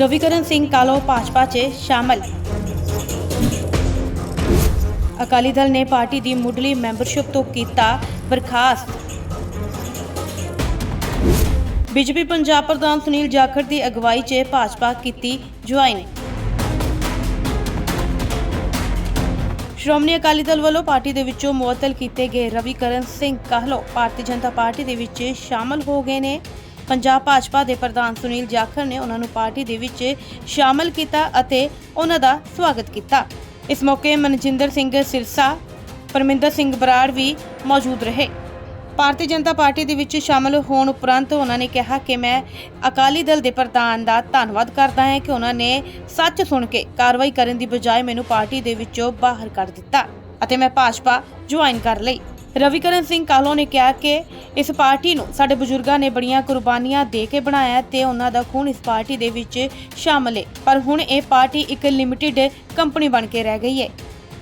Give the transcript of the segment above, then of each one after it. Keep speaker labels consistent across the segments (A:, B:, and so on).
A: ਰਵੀਕਰਨ ਸਿੰਘ ਕਾਲੋ ਭਾਜਪਾ 'ਚ ਸ਼ਾਮਲ ਅਕਾਲੀ ਦਲ ਨੇ ਪਾਰਟੀ ਦੀ ਮੁੱਢਲੀ ਮੈਂਬਰਸ਼ਿਪ ਤੋਂ ਕੀਤਾ ਬਰਖਾਸਤ ਬੀਜੇਪੀ ਪੰਜਾਬ ਪ੍ਰਧਾਨ ਸੁਨੀਲ ਜਾਖੜ ਦੀ ਅਗਵਾਈ 'ਚ ਭਾਜਪਾ ਕੀਤੀ ਜੁਆਇਨ ਸ਼੍ਰੋਮਣੀ ਅਕਾਲੀ ਦਲ ਵੱਲੋਂ ਪਾਰਟੀ ਦੇ ਵਿੱਚੋਂ ਮੁਅੱਤਲ ਕੀਤੇ ਗਏ ਰਵੀਕਰਨ ਸਿੰਘ ਕਾਹਲੋ ਭਾਰਤੀ ਜਨਤਾ ਪਾਰਟੀ ਦੇ ਵਿੱਚ ਸ਼ਾਮਲ ਹੋ ਗਏ ਨੇ ਪੰਜਾਬ ਭਾਜਪਾ ਦੇ ਪ੍ਰਧਾਨ ਸੁਨੀਲ ਜਾਖੜ ਨੇ ਉਹਨਾਂ ਨੂੰ ਪਾਰਟੀ ਦੇ ਵਿੱਚ ਸ਼ਾਮਲ ਕੀਤਾ ਅਤੇ ਉਹਨਾਂ ਦਾ ਸਵਾਗਤ ਕੀਤਾ। ਇਸ ਮੌਕੇ ਮਨਜਿੰਦਰ ਸਿੰਘ ਸਿਰਸਾ, ਪਰਮਿੰਦਰ ਸਿੰਘ ਬਰਾੜ ਵੀ ਮੌਜੂਦ ਰਹੇ। ਭਾਰਤੀ ਜਨਤਾ ਪਾਰਟੀ ਦੇ ਵਿੱਚ ਸ਼ਾਮਲ ਹੋਣ ਉਪਰੰਤ ਉਹਨਾਂ ਨੇ ਕਿਹਾ ਕਿ ਮੈਂ ਅਕਾਲੀ ਦਲ ਦੇ ਪ੍ਰਧਾਨ ਦਾ ਧੰਨਵਾਦ ਕਰਦਾ ਹਾਂ ਕਿ ਉਹਨਾਂ ਨੇ ਸੱਚ ਸੁਣ ਕੇ ਕਾਰਵਾਈ ਕਰਨ ਦੀ ਬਜਾਏ ਮੈਨੂੰ ਪਾਰਟੀ ਦੇ ਵਿੱਚੋਂ ਬਾਹਰ ਕਰ ਦਿੱਤਾ ਅਤੇ ਮੈਂ ਭਾਜਪਾ ਜੁਆਇਨ ਕਰ ਲਈ। ਰਵੀਕਰਨ ਸਿੰਘ ਕਾਹਲੋਂ ਨੇ ਕਿਹਾ ਕਿ ਇਸ ਪਾਰਟੀ ਨੂੰ ਸਾਡੇ ਬਜ਼ੁਰਗਾਂ ਨੇ ਬੜੀਆਂ ਕੁਰਬਾਨੀਆਂ ਦੇ ਕੇ ਬਣਾਇਆ ਤੇ ਉਹਨਾਂ ਦਾ ਖੂਨ ਇਸ ਪਾਰਟੀ ਦੇ ਵਿੱਚ ਸ਼ਾਮਲ ਹੈ ਪਰ ਹੁਣ ਇਹ ਪਾਰਟੀ ਇੱਕ ਲਿਮਿਟਿਡ ਕੰਪਨੀ ਬਣ ਕੇ ਰਹਿ ਗਈ ਹੈ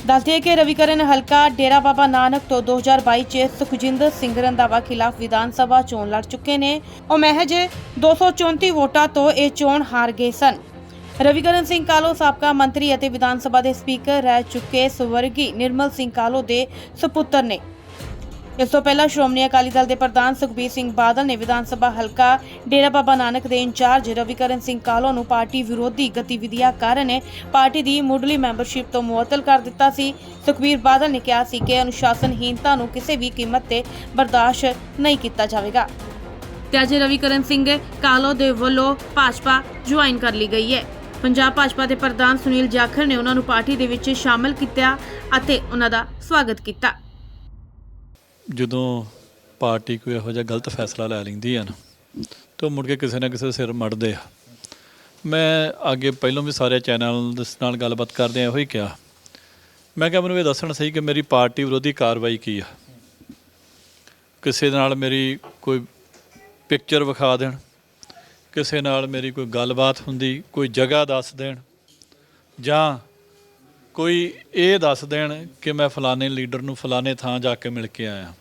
A: ਦੱਸਦੇ ਕਿ ਰਵੀਕਰਨ ਹਲਕਾ ਡੇਰਾ ਬਾਬਾ ਨਾਨਕ ਤੋਂ 2022 ਚ ਸੁਖਜਿੰਦਰ ਸਿੰਘ ਰੰਧਾਵਾ ਖਿਲਾਫ ਵਿਧਾਨ ਸਭਾ ਚੋਣ ਲੜ ਚੁੱਕੇ ਨੇ। ਉਹ ਮਹਿਜ 234 ਵੋਟਾਂ ਤੋਂ ਇਹ ਚੋਣ ਹਾਰ ਗਏ ਸਨ। ਰਵੀਕਰਨ ਸਿੰਘ ਕਾਲੋ ਸਾਬਕਾ ਮੰਤਰੀ ਅਤੇ ਵਿਧਾਨ ਸਭਾ ਦੇ ਸਪੀਕਰ ਰਹਿ ਚੁੱਕੇ ਸਵਰਗੀ ਨਿਰਮਲ ਸਿੰਘ ਕਾਲੋ ਦੇ ਸੁਪੁੱਤਰ ਨੇ। ਇਸ ਤੋਂ ਪਹਿਲਾਂ ਸ਼੍ਰੋਮਣੀ ਅਕਾਲੀ ਦਲ ਦੇ ਪ੍ਰਧਾਨ ਸੁਖਬੀਰ ਸਿੰਘ ਬਾਦਲ ਨੇ ਵਿਧਾਨ ਸਭਾ ਹਲਕਾ ਡੇਰਾ ਬਾਬਾ ਨਾਨਕ ਦੇ ਇੰਚਾਰਜ ਰਵੀਕਰਨ ਸਿੰਘ ਕਾਲੋ ਨੂੰ ਪਾਰਟੀ ਵਿਰੋਧੀ ਗਤੀਵਿਧੀਆਂ ਕਾਰਨ ਪਾਰਟੀ ਦੀ ਮੁੱਢਲੀ ਮੈਂਬਰਸ਼ਿਪ ਤੋਂ ਮੁਅੱਤਲ ਕਰ ਦਿੱਤਾ ਸੀ। ਸੁਖਬੀਰ ਬਾਦਲ ਨੇ ਕਿਹਾ ਸੀ ਕਿ ਅਨੁਸ਼ਾਸਨਹੀਨਤਾ ਨੂੰ ਕਿਸੇ ਵੀ ਕੀਮਤ ਤੇ ਬਰਦਾਸ਼ਤ ਨਹੀਂ ਕੀਤਾ ਜਾਵੇਗਾ। ਤੇ ਅੱਜ ਰਵੀਕਰਨ ਸਿੰਘ ਕਾਲੋ ਦੇ ਵੱਲੋਂ ਭਾਜਪਾ ਜੁਆਇਨ ਕਰ ਲਈ ਗਈ ਹੈ। ਪੰਜਾਬ ਭਾਜਪਾ ਦੇ ਪ੍ਰਧਾਨ ਸੁਨੀਲ ਜਾਖੜ ਨੇ ਉਹਨਾਂ ਨੂੰ ਪਾਰਟੀ ਦੇ ਵਿੱਚ ਸ਼ਾਮਲ ਕੀਤਾ ਅਤੇ ਉਹਨਾਂ ਦਾ ਸਵਾਗਤ ਕੀਤਾ।
B: ਜਦੋਂ ਪਾਰਟੀ ਕੋਈ ਇਹੋ ਜਿਹਾ ਗਲਤ ਫੈਸਲਾ ਲੈ ਲੈਂਦੀ ਆ ਨਾ ਉਹ ਮੁੜ ਕੇ ਕਿਸੇ ਨਾ ਕਿਸੇ ਸਿਰ ਮੜਦੇ ਆ। ਮੈਂ ਅੱਗੇ ਪਹਿਲਾਂ ਵੀ ਸਾਰੇ ਚੈਨਲ ਦੇ ਨਾਲ ਗੱਲਬਾਤ ਕਰਦੇ ਆ, ਇਹੋ ਹੀ ਕਿਹਾ। ਮੈਂ ਕਿਹਾ ਮੈਨੂੰ ਇਹ ਦੱਸਣਾ ਸਹੀ ਕਿ ਮੇਰੀ ਪਾਰਟੀ ਵਿਰੋਧੀ ਕਾਰਵਾਈ ਕੀ ਆ? ਕਿਸੇ ਨਾਲ ਮੇਰੀ ਕੋਈ ਪਿਕਚਰ ਵਿਖਾ ਦੇਣ, ਕਿਸੇ ਨਾਲ ਮੇਰੀ ਕੋਈ ਗੱਲਬਾਤ ਹੁੰਦੀ, ਕੋਈ ਜਗ੍ਹਾ ਦੱਸ ਦੇਣ, ਜਾਂ ਕੋਈ ਇਹ ਦੱਸ ਦੇਣ ਕਿ ਮੈਂ ਫਲਾਣੇ ਲੀਡਰ ਨੂੰ ਫਲਾਣੇ ਥਾਂ ਜਾ ਕੇ ਮਿਲ ਕੇ ਆਇਆ।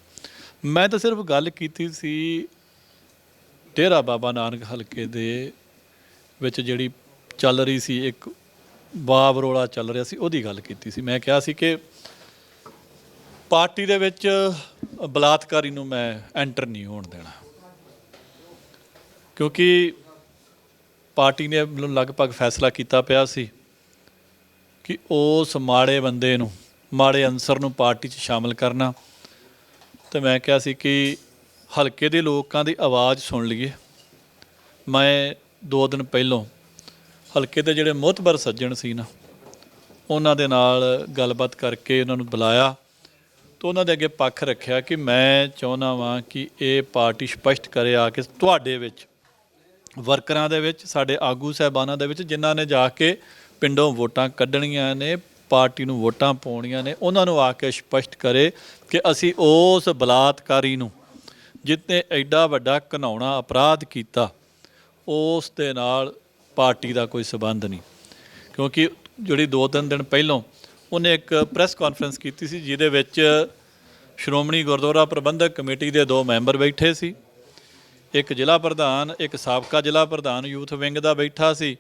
B: ਮੈਂ ਤਾਂ ਸਿਰਫ ਗੱਲ ਕੀਤੀ ਸੀ ਡੇਰਾ ਬਾਬਾ ਨਾਨਕ ਹਲਕੇ ਦੇ ਵਿੱਚ ਜਿਹੜੀ ਚੱਲ ਰਹੀ ਸੀ, ਇੱਕ ਬਾਬ ਰੋਲਾ ਚੱਲ ਰਿਹਾ ਸੀ, ਉਹਦੀ ਗੱਲ ਕੀਤੀ ਸੀ। ਮੈਂ ਕਿਹਾ ਸੀ ਕਿ ਪਾਰਟੀ ਦੇ ਵਿੱਚ ਬਲਾਤਕਾਰੀ ਨੂੰ ਮੈਂ ਐਂਟਰ ਨਹੀਂ ਹੋਣ ਦੇਣਾ। ਕਿਉਂਕਿ ਪਾਰਟੀ ਨੇ ਮੈਨੂੰ ਲਗਭਗ ਫੈਸਲਾ ਕੀਤਾ ਪਿਆ ਸੀ। ਕਿ ਉਸ ਮਾੜੇ ਬੰਦੇ ਨੂੰ, ਮਾੜੇ ਅਨਸਰ ਨੂੰ ਪਾਰਟੀ 'ਚ ਸ਼ਾਮਲ ਕਰਨਾ। ਤੇ ਮੈਂ ਕਿਹਾ ਸੀ ਕਿ ਹਲਕੇ ਦੇ ਲੋਕਾਂ ਦੀ ਆਵਾਜ਼ ਸੁਣ ਲਈਏ। ਮੈਂ ਦੋ ਦਿਨ ਪਹਿਲਾਂ ਹਲਕੇ ਦੇ ਜਿਹੜੇ ਮੋਤਬਰ ਸੱਜਣ ਸੀ ਨਾ, ਉਹਨਾਂ ਦੇ ਨਾਲ ਗੱਲਬਾਤ ਕਰਕੇ ਉਹਨਾਂ ਨੂੰ ਬੁਲਾਇਆ ਤੇ ਉਹਨਾਂ ਦੇ ਅੱਗੇ ਪੱਖ ਰੱਖਿਆ ਕਿ ਮੈਂ ਚਾਹੁੰਦਾ ਵਾਂ ਕਿ ਇਹ ਪਾਰਟੀ ਸਪਸ਼ਟ ਕਰੇ ਆ ਕਿ ਤੁਹਾਡੇ ਵਿੱਚ, ਵਰਕਰਾਂ ਦੇ ਵਿੱਚ, ਸਾਡੇ ਆਗੂ ਸਹਿਬਾਨਾਂ ਦੇ ਵਿੱਚ, ਜਿਨ੍ਹਾਂ ਨੇ ਜਾ ਕੇ ਪਿੰਡੋਂ ਵੋਟਾਂ ਕੱਢਣੀਆਂ ਨੇ, ਪਾਰਟੀ ਨੂੰ ਵੋਟਾਂ ਪਾਉਣੀਆਂ ਨੇ, ਉਹਨਾਂ ਨੂੰ ਆ ਕੇ ਸਪਸ਼ਟ ਕਰੇ ਕਿ ਅਸੀਂ ਉਸ ਬਲਾਤਕਾਰੀ ਨੂੰ, ਜਿੱਤੇ ਐਡਾ ਵੱਡਾ ਘਨਾਉਣਾ ਅਪਰਾਧ ਕੀਤਾ, ਉਸ ਦੇ ਨਾਲ ਪਾਰਟੀ ਦਾ ਕੋਈ ਸਬੰਧ ਨਹੀਂ। ਕਿਉਂਕਿ ਜਿਹੜੀ ਦੋ ਤਿੰਨ ਦਿਨ ਪਹਿਲਾਂ ਉਹਨੇ ਇੱਕ ਪ੍ਰੈਸ ਕਾਨਫਰੰਸ ਕੀਤੀ ਸੀ, ਜਿਹਦੇ ਵਿੱਚ ਸ਼੍ਰੋਮਣੀ ਗੁਰਦੁਆਰਾ ਪ੍ਰਬੰਧਕ ਕਮੇਟੀ ਦੇ ਦੋ ਮੈਂਬਰ ਬੈਠੇ ਸੀ। ਇੱਕ ਜ਼ਿਲ੍ਹਾ ਪ੍ਰਧਾਨ, ਇੱਕ ਸਾਬਕਾ ਜ਼ਿਲ੍ਹਾ ਪ੍ਰਧਾਨ ਯੂਥ ਵਿੰਗ ਦਾ ਬੈਠਾ ਸੀ।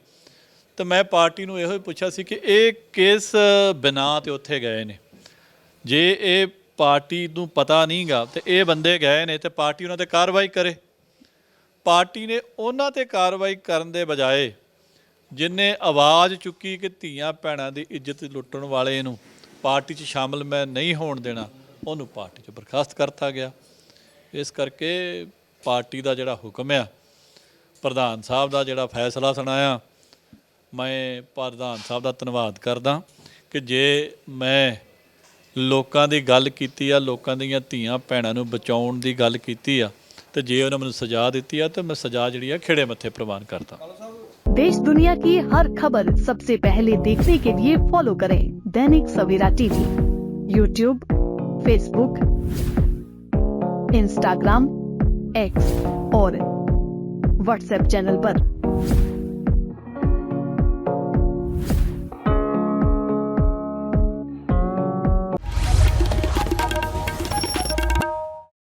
B: ਤਾਂ ਮੈਂ ਪਾਰਟੀ ਨੂੰ ਇਹੋ ਹੀ ਪੁੱਛਿਆ ਸੀ ਕਿ ਇਹ ਕਿਸ ਬਿਨਾ ਤੇ ਉੱਥੇ ਗਏ ਨੇ? ਜੇ ਇਹ ਪਾਰਟੀ ਨੂੰ ਪਤਾ ਨਹੀਂਗਾ ਤੇ ਇਹ ਬੰਦੇ ਗਏ ਨੇ ਤੇ ਪਾਰਟੀ ਉਹਨਾਂ ਤੇ ਕਾਰਵਾਈ ਕਰੇ। ਪਾਰਟੀ ਨੇ ਉਹਨਾਂ ਤੇ ਕਾਰਵਾਈ ਕਰਨ ਦੇ ਬਜਾਏ ਜਿਨੇ ਆਵਾਜ਼ ਚੁੱਕੀ ਕਿ ਧੀਆਂ ਭੈਣਾਂ ਦੀ ਇੱਜ਼ਤ ਲੁੱਟਣ ਵਾਲੇ ਨੂੰ ਪਾਰਟੀ 'ਚ ਸ਼ਾਮਲ ਮੈਂ ਨਹੀਂ ਹੋਣ ਦੇਣਾ, ਉਹਨੂੰ ਪਾਰਟੀ 'ਚ ਬਰਖਾਸਤ ਕਰਤਾ ਗਿਆ। ਇਸ ਕਰਕੇ ਪਾਰਟੀ ਦਾ ਜਿਹੜਾ ਹੁਕਮ ਆ, ਪ੍ਰਧਾਨ ਸਾਹਿਬ ਦਾ ਜਿਹੜਾ ਫੈਸਲਾ ਸੁਣਾਇਆ ਮੈਂ ਪ੍ਰਧਾਨ ਸਾਹਿਬ ਦਾ ਧੰਨਵਾਦ ਕਰਦਾ ਕਿ ਜੇ ਮੈਂ ਲੋਕਾਂ ਦੀ ਗੱਲ ਕੀਤੀ ਆ ਲੋਕਾਂ ਦੀਆਂ ਧੀਆਂ ਭੈਣਾਂ ਨੂੰ ਬਚਾਉਣ ਦੀ ਗੱਲ ਕੀਤੀ ਆ ਤੇ ਜੇ ਉਹਨਾਂ ਮੈਨੂੰ ਸਜ਼ਾ ਦਿੱਤੀ ਆ ਤੇ ਮੈਂ ਸਜ਼ਾ ਜਿਹੜੀ ਆ ਖੇੜੇ ਮੱਥੇ ਪ੍ਰਵਾਨ ਕਰਦਾ
C: देश दुनिया की हर खबर सबसे पहले देखने के लिए फॉलो करें Dainik Savera TV YouTube Facebook Instagram X और व्हाट्सएप चैनल पर।